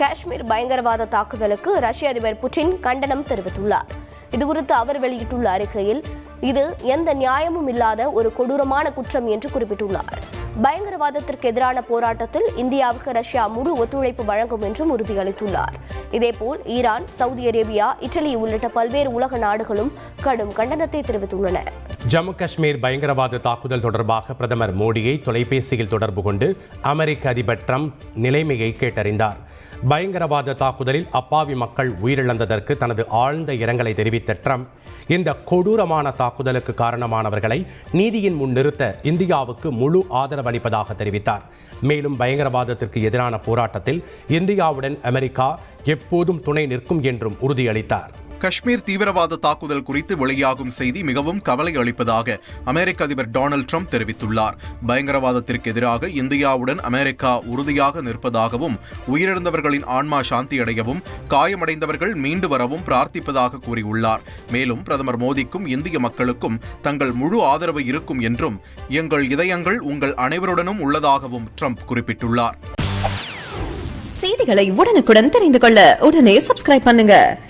காஷ்மீர் பயங்கரவாத தாக்குதலுக்கு ரஷ்ய அதிபர் புட்டின் கண்டனம் தெரிவித்துள்ளார். இதுகுறித்து அவர் வெளியிட்டுள்ள அறிக்கையில் இது எந்த நியாயமும் இல்லாத ஒரு கொடூரமான குற்றம் என்று குறிப்பிட்டுள்ளார். பயங்கரவாதத்திற்கு எதிரான போராட்டத்தில் இந்தியாவுக்கு ரஷ்யா முழு ஒத்துழைப்பு வழங்கும் என்றும் உறுதியளித்துள்ளார். இதேபோல் ஈரான் சவுதி அரேபியா இட்டலி உள்ளிட்ட பல்வேறு உலக நாடுகளும் கடும் கண்டனத்தை தெரிவித்துள்ளன. ஜம்மு காஷ்மீர் பயங்கரவாத தாக்குதல் தொடர்பாக பிரதமர் மோடியை தொலைபேசியில் தொடர்பு கொண்டு அமெரிக்க அதிபர் ட்ரம்ப் நிலைமையை கேட்டறிந்தார். பயங்கரவாத தாக்குதலில் அப்பாவி மக்கள் உயிரிழந்ததற்கு தனது ஆழ்ந்த இரங்கலை தெரிவித்த ட்ரம்ப் இந்த கொடூரமான தாக்குதலுக்கு காரணமானவர்களை நீதியின் முன் நிறுத்த இந்தியாவுக்கு முழு ஆதரவு அளிப்பதாக தெரிவித்தார். மேலும் பயங்கரவாதத்திற்கு எதிரான போராட்டத்தில் இந்தியாவுடன் அமெரிக்கா எப்போதும் துணை நிற்கும் என்றும் உறுதியளித்தார். காஷ்மீர் தீவிரவாத தாக்குதல் குறித்து வெளியாகும் செய்தி மிகவும் கவலை அளிப்பதாக அமெரிக்க அதிபர் டொனால்ட் ட்ரம்ப் தெரிவித்துள்ளார். பயங்கரவாதத்திற்கு எதிராக இந்தியாவுடன் அமெரிக்கா உறுதியாக நிற்பதாகவும் உயிரிழந்தவர்களின் ஆன்மா சாந்தியடையவும் காயமடைந்தவர்கள் மீண்டு வரவும் பிரார்த்திப்பதாக கூறியுள்ளார். மேலும் பிரதமர் மோடிக்கும் இந்திய மக்களுக்கும் தங்கள் முழு ஆதரவு இருக்கும் என்றும் எங்கள் இதயங்கள் உங்கள் அனைவருடனும் உள்ளதாகவும் ட்ரம்ப் குறிப்பிட்டுள்ளார். செய்திகளை உடனுக்குடன் தெரிந்து கொள்ள உடனே சப்ஸ்கிரைப் பண்ணுங்க.